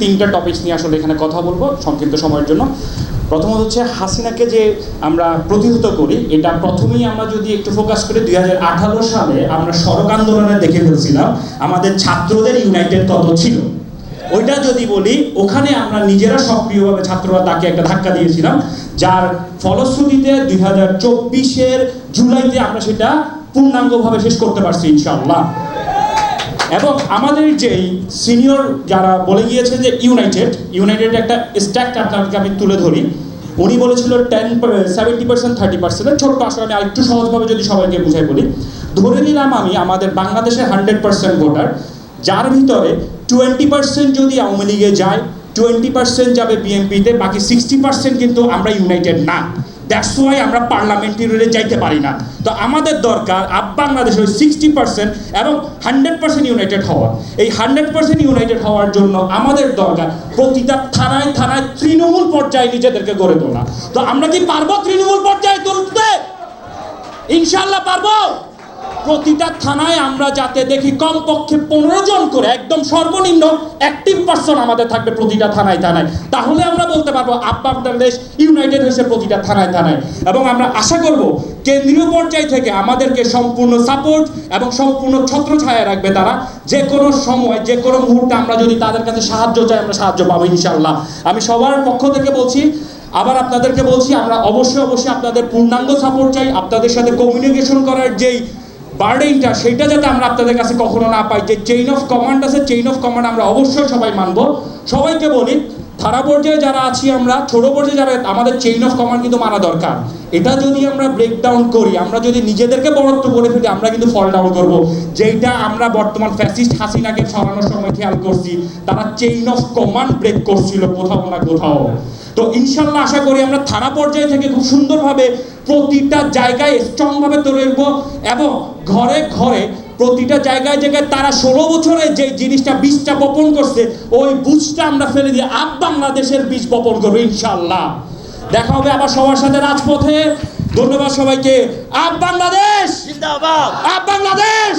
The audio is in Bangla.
তিনটা টপিকস নিয়ে আসলে এখানে কথা বলব সংক্ষিপ্ত সময়ের জন্য। প্রথমত হচ্ছে হাসিনাকে যে আমরা প্রতিহত করি, এটা প্রথমেই আমরা যদি একটু ফোকাস করি, দুই হাজার আঠারো সালে আমরা সড়ক আন্দোলনে দেখে ফেলছিলাম, আমাদের ছাত্রদের ইউনাইটেড কত ছিল। ওইটা যদি বলি, ওখানে আমরা নিজেরা সক্রিয়ভাবে ছাত্ররা তাকে একটা ধাক্কা দিয়েছিলাম, যার ফলশ্রুতিতে দুই হাজার চব্বিশের জুলাইতে আমরা সেটা পূর্ণাঙ্গভাবে শেষ করতে পারছি, ইনশাআল্লাহ। এবং আমাদের যেই সিনিয়র যারা বলে গিয়েছেন যে ইউনাইটেড ইউনাইটেড একটা স্ট্যাক্ট আপনাকে আমি তুলে ধরি। উনি বলেছিল ten seventy percent thirty percent ছোট্ট আসলে আমি আরেকটু সহজভাবে যদি সবাইকে বুঝাই বলি। ধরে নিলাম আমি, আমাদের বাংলাদেশের হান্ড্রেড পার্সেন্ট ভোটার, যার ভিতরে টোয়েন্টি পার্সেন্ট যদি আওয়ামী লীগে যায় টোয়েন্টি পার্সেন্ট যাবে বিএনপিতে বাকি সিক্সটি পার্সেন্ট কিন্তু আমরা ইউনাইটেড না। দ্যাটস ওয়াই আমরা পার্লামেন্টারিতে যাইতে পারি না। তো আমাদের দরকার আপ বাংলাদেশের ওই সিক্সটি পার্সেন্ট এবং হান্ড্রেড পার্সেন্ট ইউনাইটেড হওয়া। এই হান্ড্রেড পার্সেন্ট ইউনাইটেড হওয়ার জন্য আমাদের দরকার প্রতিটা থানায় থানায় তৃণমূল পর্যায়ে নিজেদেরকে গড়ে তোলা। তো আমরা কি পারব তৃণমূল পর্যায়ে তুলতে? ইনশাল্লাহ পারব। প্রতিটা থানায় আমরা যাতে দেখি কমপক্ষে পনেরো জন করে একদম সর্বনিম্ন অ্যাক্টিভ পার্সন আমাদের থাকবে প্রতিটা থানায় থানায়। তাহলে আমরা বলতে পারব আব্বা বাংলাদেশ ইউনাইটেড হয়েছে প্রতিটা থানায় থানায়। এবং আমরা আশা করব কেন্দ্রীয় পর্যায় থেকে আমাদেরকে সম্পূর্ণ সাপোর্ট এবং সম্পূর্ণ ছত্র ছায়া রাখবে তারা। যে কোনো সময়, যে কোনো মুহূর্তে আমরা যদি তাদের কাছে সাহায্য চাই, আমরা সাহায্য পাবো ইনশাল্লাহ আমি সবার পক্ষ থেকে বলছি, আবার আপনাদেরকে বলছি, আমরা অবশ্যই অবশ্যই আপনাদের পূর্ণাঙ্গ সাপোর্ট চাই। আপনাদের সাথে কমিউনিকেশন করার যেই বার্ডেনটা, সেটা যাতে আমরা আপনাদের কাছে কখনো না পাই, যে চেইন অফ কমান্ড আছে চেইন অফ কমান্ড আমরা অবশ্যই সবাই মানবো। সবাইকে বলি থানা পর্যায়ে যারা আছি আমরা, ছোট পর্যায়ে যারা, আমাদের চেইন অফ কমান্ড কিন্তু মানা দরকার। এটা যদি আমরা ব্রেক ডাউন করি, আমরা যদি নিজেদেরকে বরত্ব করে ফেলি, আমরা কিন্তু ফল ডাউন করব। যেইটা আমরা বর্তমান ফ্যাসিস্ট হাসিনাকে সরানোর সময় খেয়াল করছি, তারা চেইন অফ কমান্ড ব্রেক করছিল কোথাও না কোথাও। তো ইনশাল্লাহ আশা করি আমরা থানা পর্যায়ে থেকে খুব সুন্দরভাবে প্রতিটা জায়গায় স্ট্রংভাবে তৈরি করব এবং ঘরে ঘরে প্রতিটা জায়গায় জায়গায় তারা ষোলো বছরে যে জিনিসটা বীজটা বপন করছে ওই বীজটা আমরা ফেলে দিয়ে আপ বাংলাদেশের বীজ বপন করব ইনশাল্লাহ দেখা হবে আবার সবার সাথে রাজপথে। ধন্যবাদ সবাইকে। আপ বাংলাদেশ! আপ বাংলাদেশ!